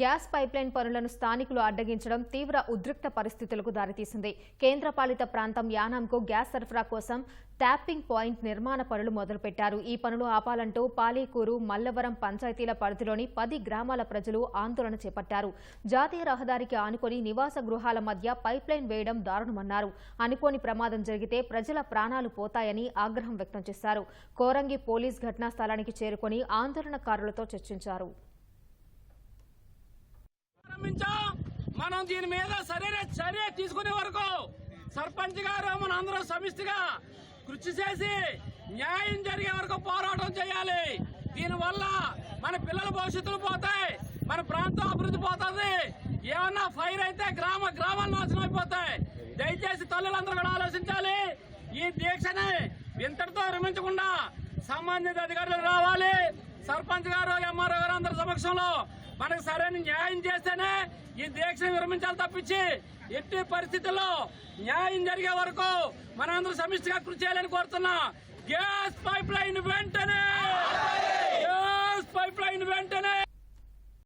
Gas pipeline పనులను స్థానికులు అడ్డగించడం తీవ్ర ఉద్రిక్త పరిస్థితులకు దారితీసింది. కేంద్రపాలిత ప్రాంతం యానాంకు గ్యాస్ సరఫరా కోసం ట్యాపింగ్ పాయింట్ నిర్మాణ పనులు మొదలుపెట్టారు. ఈ పనులు ఆపాలంటూ పాలీకూరు మల్లవరం పంచాయతీల పరిధిలోని పది గ్రామాల ప్రజలు ఆందోళన చేపట్టారు. జాతీయ రహదారికి ఆనుకొని నివాస గృహాల మధ్య పైప్లైన్ వేయడం దారుణమన్నారు. అనుకోని ప్రమాదం జరిగితే ప్రజల ప్రాణాలు పోతాయని ఆగ్రహం వ్యక్తం చేశారు. కోరంగి పోలీస్ ఘటనా స్థలానికి చేరుకొని ఆందోళనకారులతో చర్చించారు. మనం దీని మీద సరైన చర్య తీసుకునే వరకు సర్పంచ్ గారు మన అందరం సమిష్టిగా కృషి చేసి న్యాయం జరిగే వరకు పోరాటం చేయాలి. దీనివల్ల మన పిల్లల భవిష్యత్తులు పోతాయి మన ప్రాంతం అభివృద్ధి పోతుంది. ఏమన్నా ఫైర్ అయితే గ్రామ గ్రామాలు నాశనం అయిపోతాయి. దయచేసి తల్లులందరూ కూడా ఆలోచించాలి. ఈ దీక్షని ఇంతటితో విరమించకుండా సంబంధిత అధికారులు రావాలి. సర్పంచ్ గారు ఎంఆర్ఓ గారు అందరి సమక్షంలో మనకు సరైన న్యాయం చేస్తేనే ఈ దీక్ష విరమించాలి తప్పించి ఎట్టి పరిస్థితుల్లో న్యాయం జరిగే వరకు మనందరూ సమిష్టిగా కృషి చేయాలని కోరుతున్నా. గ్యాస్ పైప్ లైన్ వెంటనే